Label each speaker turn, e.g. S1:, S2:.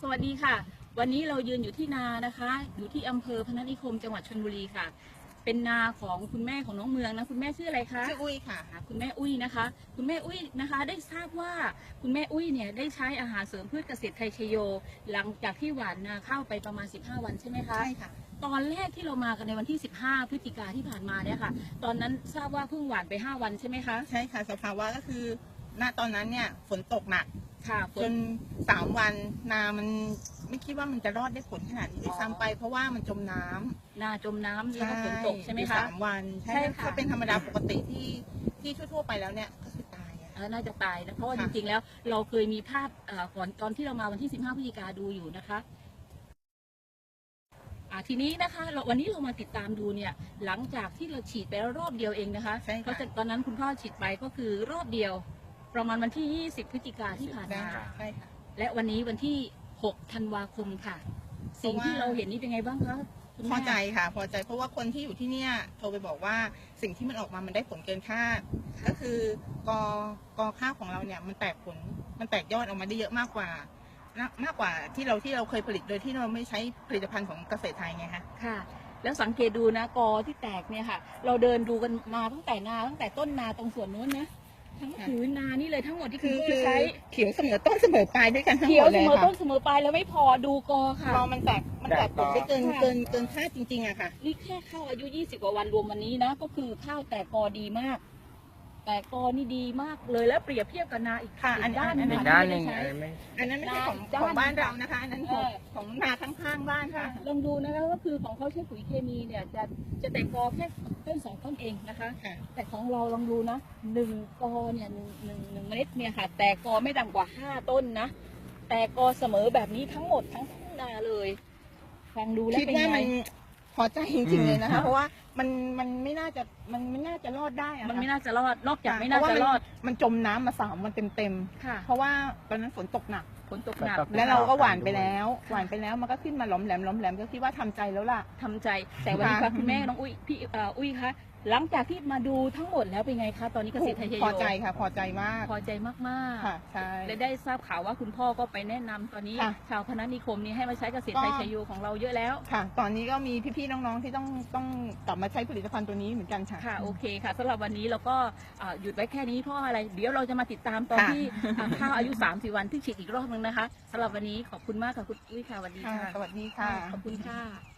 S1: สวัสดีค่ะ วันนี้เรายืนอยู่ที่นานะคะ อยู่ที่อำเภอพนัสนิคมจังหวัดชลบุรีค่ะ เป็นนาของคุณแม่ของน้องเมืองนะคุณแม่ชื่ออะไรคะ
S2: ชื่ออุ้ยค่ะ
S1: ค่ะคุณแม่อุ้ยนะคะ คุณแม่อุ้ยนะคะ ได้ทราบว่าคุณแม่อุ้ยเนี่ยได้ใช้อาหารเสริมพืชเกษตรไทยชโย หลังจากที่หว่านนาข้าวไปประมาณ 15 วันใช่ไหมคะ
S2: ใช่ค่ะ
S1: ตอนแรกที่เรามากันในวันที่ 15 พฤศจิกาที่ผ่านมาเนี่ยค่ะ ตอนนั้นทราบว่าเพิ่งหว่านไป 5 วันใช่ไหมคะ
S2: ใช่ค่ะ สภาวะก็คือ ณ ตอนนั้นเนี่ย ฝนตกหนัก
S1: ค่ะฝ
S2: จ
S1: น
S2: นสามวันนามันไม่คิดว่ามันจะรอดได้ผลขนาดนี้ด้วย
S1: อ๋อ
S2: ซ้ำไป เพราะว่ามันจมน้ำ
S1: นาจมน้ำแล้วก็ฝนตกใช่ไหม
S2: อยู่
S1: คะ
S2: สามวันใช่
S1: ใช่ค่ะ
S2: ถ้าเป็นธรรมดาปกติที่ที่ทั่วๆไปแล้วเนี่ยก็คือตายอะ
S1: เออน่าจะตายนะเพราะว่าจ
S2: ค่ะ
S1: ริงๆแล้วเราเคยมีภาพเอ่อก่อนตอนที่เรามาวันที่ 15พฤศจิกาดูอยู่นะคะอ่าทีนี้นะคะเราวันนี้เรามาติดตามดูเนี่ย หลังจากที่เราฉีดไปแล้วรอบเดียวเองนะคะ
S2: ใช่ค่ะ
S1: เพราะจากตอนนั้นคุณพ่อฉีดไปก็คือรอบเดียว ประมาณวันที่ 20 พฤศจิกาที่ผ่านมา
S2: ใช่ค่ะ
S1: และวันนี้วันที่ 6 ธันวาคมค่ะ สิ่งที่เราเห็นนี่เป็นไงบ้างคะคุณ
S2: พ
S1: แม่
S2: อใจค่ะ พอใจเพราะว่าคนที่อยู่ที่เนี่ยโทรไปบอกว่าสิ่งที่มันออกมามันได้ผลเกินคาดก็คือกอกอข้าวของเราเนี่ยมันแตกผลมันแตกยอดออกมาได้เยอะมากกว่านะมากกว่าที่เราที่เราเคยผลิตโดยที่เราไม่ใช้ผลิตภัณฑ์ของเกษตรไทยไงคะ
S1: ค่ะ แล้วสังเกตดูนะกอที่แตกเนี่ยค่ะ เราเดินดูกันมาตั้งแต่นาตั้งแต่ต้นนาตรงส่วนนู้นนะ ทั้ง
S2: ค่ะ
S1: ผืนนานี่เลยทั้งหมดที่
S2: คื
S1: คุณ
S2: อ
S1: พ่อ
S2: คือ
S1: ใช้
S2: เขียวเสมอต้นเสมอปลายด้วยกันทั้งห
S1: เขี
S2: ม
S1: ยว
S2: ด
S1: เส
S2: เลย
S1: มอต้
S2: ค่ะ
S1: นเสมอปลายแล้วไม่พอดูกอค่ะ
S2: พอมันแตกมันแตกผลได้เกิน
S1: ค่ะ
S2: เกินเกินคาดจริงๆอะค่ะ
S1: นี่แค่ข้าวอายุ 20 กว่าวันรวมวันนี้นะ ก็คือข้าวแตกกอดีมาก แตกกอนี่ดีมากเลยแล้วเปรียบเทียบกับนาอีก
S2: ค่ะอัน
S1: ด้านห
S2: อั
S1: นึ่ง
S2: น
S3: อีกด้านหนึ่ง
S1: ที่ไม่ได้ใช้
S3: อันไม่
S2: อันนั้นไม่ใช่ของ
S1: ด้าน
S2: ของบ้านเรานะคะอันนั้นของ
S1: เออ
S2: ของนาข้างๆบ้านค่ะ
S1: ลองดูนะคะก็คือของเขาใช้ปุ๋ยเคมีเนี่ยจะจะแตกกอแค่ต้นสองต้นเองนะคะ
S2: ค่ะ
S1: แต่ของเราลองดูนะหนึ่งกอเนี่ยหนึ่งหนึ่งหนึ่งเมล็ดเนี่ยค่ะ แตกกอไม่ต่ำกว่าห้าต้นนะ แตกกอเสมอแบบนี้ทั้งหมดทั้งทุ่งนาเลย ฟังดูแล้ว
S2: คิด
S1: เป็น
S2: ว่า
S1: ไง
S2: มัน พอใจจริงๆเลยนะ
S1: อื
S2: คะ
S1: ม
S2: เพราะว่ามันมันไม่น่าจะมันไม่น่าจะรอดได้อะ
S1: มัน
S2: ค่ะ
S1: ไม่น่าจะรอดนอกจาก
S2: ค่ะ
S1: ไม่น่า
S2: เพราะ
S1: จะ
S2: ว่า
S1: รอด
S2: มันจมน้ำมาสามวันเต็ม
S1: ค่ะ
S2: ๆเพราะว่าตอนนั้นฝนตกหนัก
S1: ฝนตกหนัก
S3: ครับ
S2: แล้วเราก็หวานไป
S3: ด้วย
S2: แล้ว หวานไปแล้วมันก็ขึ้นมาหล้อมแหลมหล้อมแหลมก็คิดว่าทำใจแล้วล่ะ
S1: ทำใจ แต่วันนี้
S2: ค่ะ
S1: ค่ะคุณแม่น้องอุ้ยพี่เอ่ออุ้ยคะ หลังจากที่มาดูทั้งหมดแล้วเป็นไงคะตอนนี้เกษตรไทยชโย
S2: พอใจค่ะ พอใจมาก
S1: พอใจมากๆ
S2: ค่ะใช่
S1: และได้ทราบข่าวว่าคุณพ่อก็ไปแนะนำตอนนี้
S2: ค่ะ
S1: ชาวพนัสนิคมนี้ให้มาใช้เกษตรไทย
S2: ก็
S1: ชโยของเราเยอะแล้ว
S2: ค่ะ ตอนนี้ก็มีพี่ๆน้องๆที่ต้องต้องกลับมาใช้ผลิตภัณฑ์ตัวนี้เหมือนกันค่ะ
S1: ค่ะโอเคค่ะสำหรับวันนี้เราก็อ่าหยุดไว้แค่นี้เพราะอะไร เดี๋ยวเราจะมาติดตามตอน
S2: ค่ะ
S1: ที่อ่าข้าวอายุ3ามสี่วันที่ฉีดอีกรอบนึงนะคะสำหรับวันนี้ขอบคุณมากค่ะคุณอุ้ยค่ะสวัสดี
S2: ค่ะ
S1: ค่ะ
S2: สวัสดีค่ะ
S1: ขอบคุณค่ะ